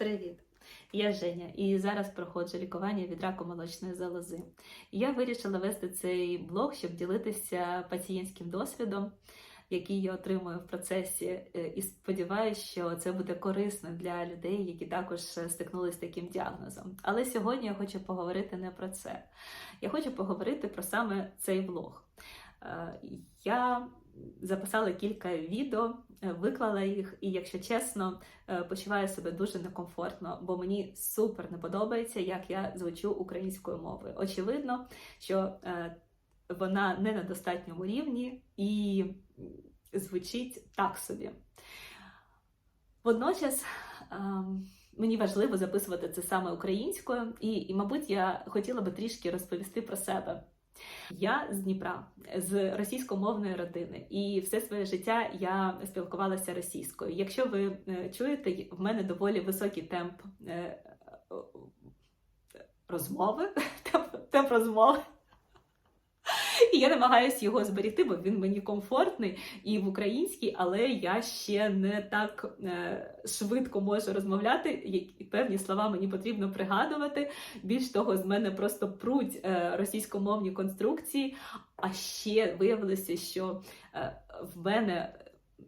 Привіт! Я Женя і зараз проходжу лікування від раку молочної залози. Я вирішила вести цей блог, щоб ділитися пацієнтським досвідом, який я отримую в процесі, е, і сподіваюся, що це буде корисно для людей, які також стикнулися з таким діагнозом. Але сьогодні я хочу поговорити не про це. Я хочу поговорити про саме цей блог. Е, Я записала кілька відео, е, виклала їх, і, якщо чесно, е, почуваю себе дуже некомфортно, бо мені супер не подобається, як я звучу українською мовою. Очевидно, що вона не на достатньому рівні і звучить так собі. Водночас. Мені важливо записувати це саме українською, і, і, мабуть, я хотіла би трішки розповісти про себе. Я з Дніпра, з російськомовної родини, і все своє життя я спілкувалася російською. Якщо ви е, чуєте, в мене доволі високий темп е, розмови, темп, темп розмови. І я намагаюся його зберігти, бо він мені комфортний і в українській, але я ще не так е, швидко можу розмовляти. Які певні слова мені потрібно пригадувати. Більш того, з мене просто пруть е, російськомовні конструкції. А ще виявилося, що е, в мене.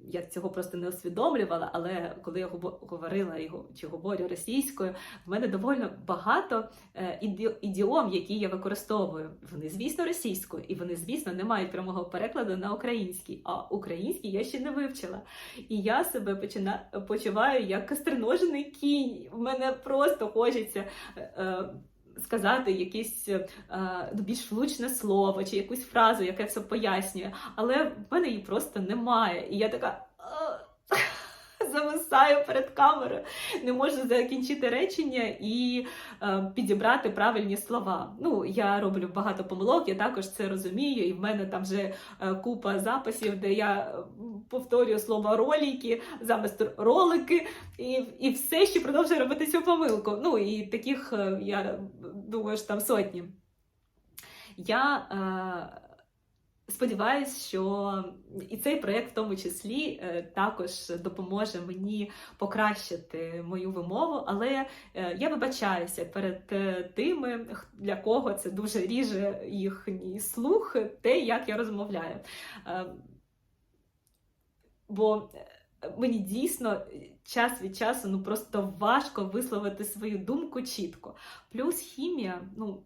Я цього просто не усвідомлювала, але коли я говорила чи говорю російською, в мене доволі багато е, ідіом, які я використовую. Вони, звісно, російською, і вони, звісно, не мають прямого перекладу на український. А український я ще не вивчила. І я себе почина... почуваю як кастриножений кінь. В мене просто хочеться. е, е, Сказати якесь е, ну, більш влучне слово чи якусь фразу, яка все пояснює, але в мене її просто немає. І я така зависаю перед камерою, не можу закінчити речення і е, підібрати правильні слова. Ну, я роблю багато помилок, я також це розумію, і в мене там вже е, купа записів, де я е, повторюю слово роліки замість ролики, і, і все ще продовжую робити цю помилку. Ну і таких е, я думаю, там сотні. Я е, сподіваюся, що і цей проєкт в тому числі е, також допоможе мені покращити мою вимову, але е, я вибачаюся перед е, тими, для кого це дуже ріже їхній слух, те, як я розмовляю. Е, Бо е, мені дійсно час від часу ну просто важко висловити свою думку чітко. Плюс хімія, ну.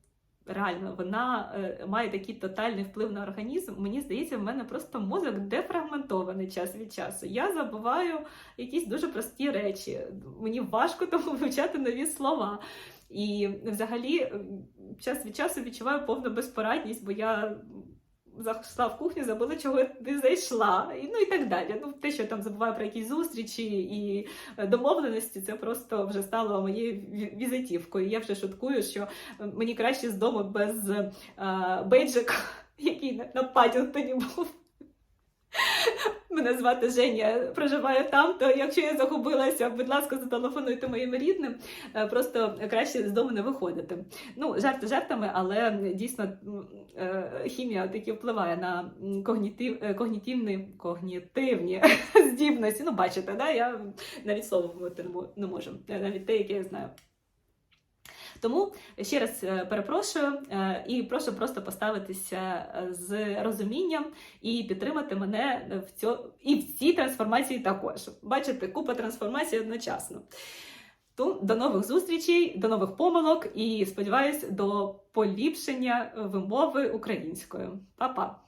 Реально, вона е, має такий тотальний вплив на організм. Мені здається, в мене просто мозок дефрагментований час від часу. Я забуваю якісь дуже прості речі. Мені важко тому вивчати нові слова. І взагалі час від часу відчуваю повну безпорадність, бо я зайшла в кухню, забула, чого ти зайшла, і ну і так далі. Ну, те, що там забуваю про якісь зустрічі і е, домовленості, це просто вже стало моєю візитівкою. Я вже шуткую, що е, мені краще з дому без е, бейджика, який на, Падінгтоні був. Мене звати Женя, проживаю там, то якщо я загубилася, будь ласка, зателефонуйте моїм рідним. Е, Просто краще з дому не виходити. Ну, жарти жартами, але дійсно е, хімія таки впливає на когнітив, е, когнітивні, когнітивні здібності. Ну, бачите, да? я навіть слово не можу, навіть те, яке я знаю. Тому ще раз е, перепрошую е, і прошу просто поставитися е, з розумінням і підтримати мене в цьо... і в цій трансформації також. Бачите, купа трансформацій одночасно. То до нових зустрічей, до нових помилок і сподіваюсь до поліпшення вимови українською. Па-па!